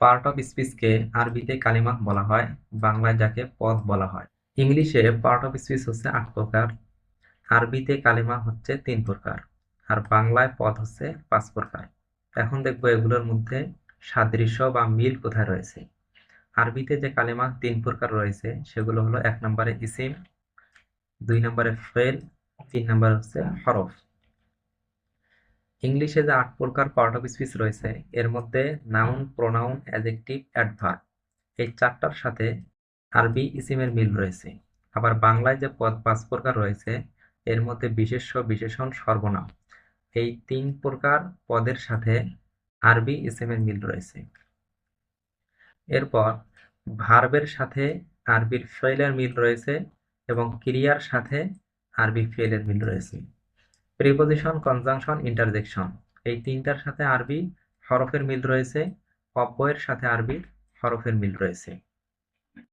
Part of স্পিচকে আরবিতে কালিমা বলা হয়, বাংলায় যাকে পদ বলা হয়। ইংলিশে পার্ট অফ স্পিচ হচ্ছে আট প্রকার, আরবিতে কালিমা হচ্ছে তিন প্রকার, আর বাংলায় পদ হচ্ছে পাঁচ প্রকার। এখন দেখব এগুলোর মধ্যে সাদৃশ্য বা মিল কোথায় রয়েছে। আরবিতে যে কালিমা তিন প্রকার রয়েছে, সেগুলো হলো এক নম্বরে ইসিম, দুই নম্বরে ফেল, তিন নম্বর হচ্ছে হরফ। ইংলিশে যে আট প্রকার পার্ট অফ স্পিচ রয়েছে, এর মধ্যে নাউন প্রোনাউন অ্যাডজেক্টিভ অ্যাডভার্ব এই চারটার সাথে আরবি ইসিমের মিল রয়েছে। আবার বাংলায় যে পদ পাঁচ প্রকার রয়েছে, এর মধ্যে বিশেষ্য, বিশেষণ, সর্বনাম এই তিন প্রকার পদের সাথে আরবি ইসিমের মিল রয়েছে। এরপর ভার্বের সাথে আরবির ফেলের মিল রয়েছে এবং ক্রিয়ার সাথে আরবি ফেলের মিল রয়েছে। প্রিপোজিশন কনজাংশন ইন্টারজেকশন এই তিনটার সাথে আরবি হরফের মিল রয়েছে অব্যয়ের সাথে আরবি হরফের মিল রয়েছে।